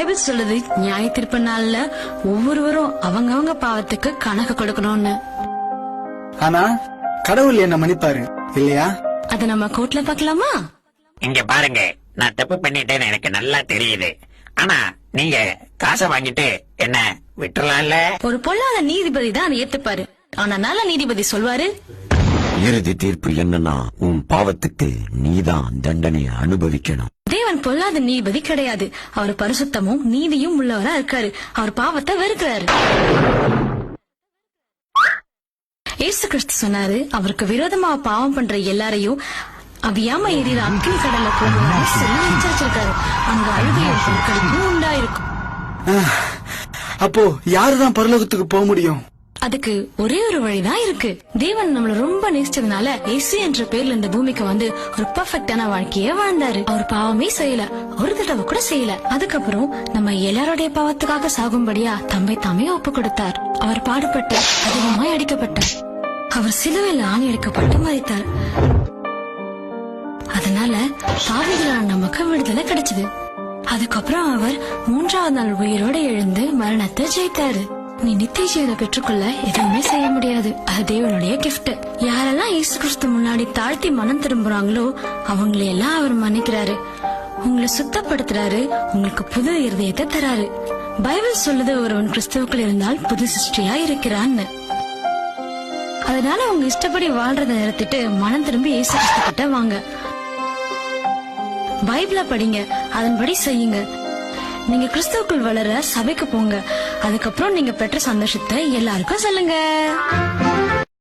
Bible சொல்லுது நியாய தீர்ப்பு நாள்ல ஒவ்வொருவரும் அவங்கவங்க பாவத்துக்கு கணக்கு கொடுக்கணும்னு. ஆனா கடவுள் என்ன மன்னிப்பாரு இல்லையா? அத நம்ம கோர்ட்ல பார்க்கலாமா? இங்க பாருங்க நான் தப்பு பண்ணிட்டேன்னு எனக்கு நல்லா தெரியுது. ஆனா நீங்க காசை வாங்கிட்டு என்ன விட்டுறலாம்ல ஒரு பொல்லாத நீதிபதி தான் அதை ஏத்துப்பாரு. ஆனா நல்ல நீதிபதி சொல்வாரு? இறுதி தீர்ப்பு என்னன்னா உன் பாவத்துக்கு நீதான் தண்டனை அனுபவிக்கணும். தேவன் பொல்லாத நீதிபதி கிடையாது. அவர் பரிசுத்தமும் நீதியும் உள்ளவரா இருக்காரு. அவர் பாவத்தை வெறுக்கிறாரு. இயேசு கிறிஸ்து சொன்னாரு அவருக்கு விரோதமா பாவம் பண்ற எல்லாரையும் அவியாம எரியிற அக்கினி கடல்ல போகணும்னு சொல்லி எச்சரிச்சிருக்காரு. அங்க அழுகையும் புழுக்களுக்கும் உண்டாயிருக்கும். அப்போ யாருதான் பரலோகத்துக்கு போக முடியும்? அதுக்கு ஒரே ஒரு வழிதான் இருக்கு. தேவன் நம்மள ரொம்ப நேசிச்சதுனால இயேசு என்ற பேர்ல இந்த பூமிக்கு வந்து ஒரு பர்ஃபெக்டான வாழ்க்கைய வாழ்ந்தாரு. அவர் பாவமே செய்யல. ஒரு தடவை கூட செய்யல. அதுக்கப்புறம் நம்ம எல்லாருடைய பாவத்துக்காக சாகும்படியா தம்பை தாமே ஒப்பு கொடுத்தார். அவர் பாடுபட்டு அதிகமாய் அடிக்கப்பட்டார் அவர் சிலுவையில் ஆணி எடுக்கப்பட்டு மறைத்தார் அதனால பாவிகளான நமக்கு விடுதலை கிடைச்சது. அதுக்கப்புறம் அவர் மூன்றாவது நாள் உயிரோடு எழுந்து மரணத்தை ஜெயித்தாரு. நீ நித்திய ஜீவனை பெற்றுக்கொள்ள எதுவுமே செய்ய முடியாது. அது தேவனுடைய கிஃப்ட் யாரெல்லாம் இயேசு கிறிஸ்து முன்னாடி தாழ்த்தி மனம் திரும்புறாங்களோ அவங்களையெல்லாம் அவர் மன்னிக்கிறாரு. உங்களை சுத்தப்படுத்துறாரு உங்களுக்கு புது இருதயத்தை தராரு. பைபிள் சொல்லுது ஒருவன் கிறிஸ்துவுக்குள் இருந்தால் புது சிருஷ்டியா இருக்கிறான்னு. அதனால உங்க இஷ்டப்படி வாழ்றதை நிறுத்திட்டு மனம் திரும்பி இயேசு கிறிஸ்து கிட்ட வாங்க. பைபிள படிங்க அதன்படி செய்யுங்க. நீங்க கிறிஸ்துவுக்குள் வளர சபைக்கு போங்க. அதுக்கப்புறம் நீங்க பெற்ற சந்தோஷத்தை எல்லாருக்கும் சொல்லுங்க.